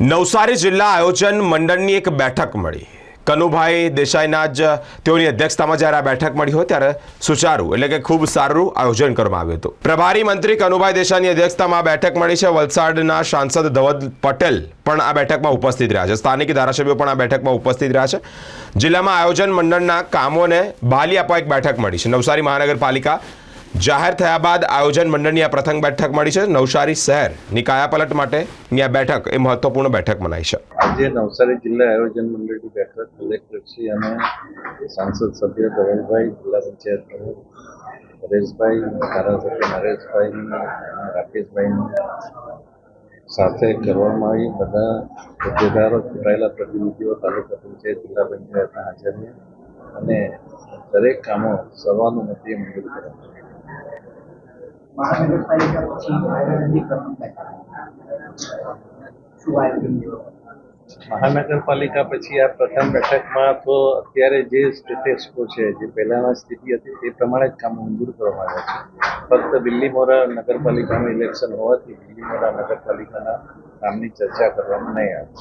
નવસારી જિલ્લા આયોજન મંડળની એક બેઠક મળી. કનુભાઈ દેસાઈના જ તેઓની અધ્યક્ષતામાં જ્યારે આ બેઠક મળી હોય ત્યારે સુચારું એટલે કે ખૂબ સારું આયોજન કરવામાં આવ્યું હતું. પ્રભારી મંત્રી કનુભાઈ દેસાઈની અધ્યક્ષતામાં આ બેઠક મળી છે. વલસાડના સાંસદ ધવલ પટેલ પણ આ બેઠકમાં ઉપસ્થિત રહ્યા છે. સ્થાનિક ધારાસભ્યો પણ આ બેઠકમાં ઉપસ્થિત રહ્યા છે. જિલ્લામાં આયોજન મંડળના કામોને બહાલી આપવા એક બેઠક મળી છે. નવસારી મહાનગરપાલિકા જાહેર થયા બાદ આયોજન મંડળની આ પ્રથમ બેઠક મળી છે. નવસારી શહેરની કાયાપલટ માટે આ બેઠક એ મહત્વપૂર્ણ બેઠક મનાઈ છે. આજે નવસારી જિલ્લા આયોજન મંડળની બેઠક કલેક્ટરશ્રી અને સાંસદ સભ્ય ધવલભાઈ જિલ્લા પંચાયત પ્રમુખ પરેશભાઈ, ધારાસભ્ય નરેશભાઈ રાકેશભાઈ સાથે કરવામાં આવી. બધા હોદ્દેદારો, ચૂંટાયેલા પ્રતિનિધિઓ, તાલુકા પંચાયત, જિલ્લા પંચાયતના હાજર અને દરેક કામો સર્વાનુમતિએ મંજૂર કરવામાં મહાનગરપાલિકા પછી આયોજનની પ્રથમ મહાનગરપાલિકા પછી આ પ્રથમ બેઠકમાં તો અત્યારે જે સ્ટેટસ કો છે, જે પહેલાના સ્થિતિ હતી તે પ્રમાણે જ કામ મંજૂર કરવામાં આવ્યા છે. ફક્ત બિલ્લીમોરા નગરપાલિકાનું ઇલેક્શન હોવાથી બિલ્લીમોરા નગરપાલિકાના કામની ચર્ચા કરવામાં નહીં આવે.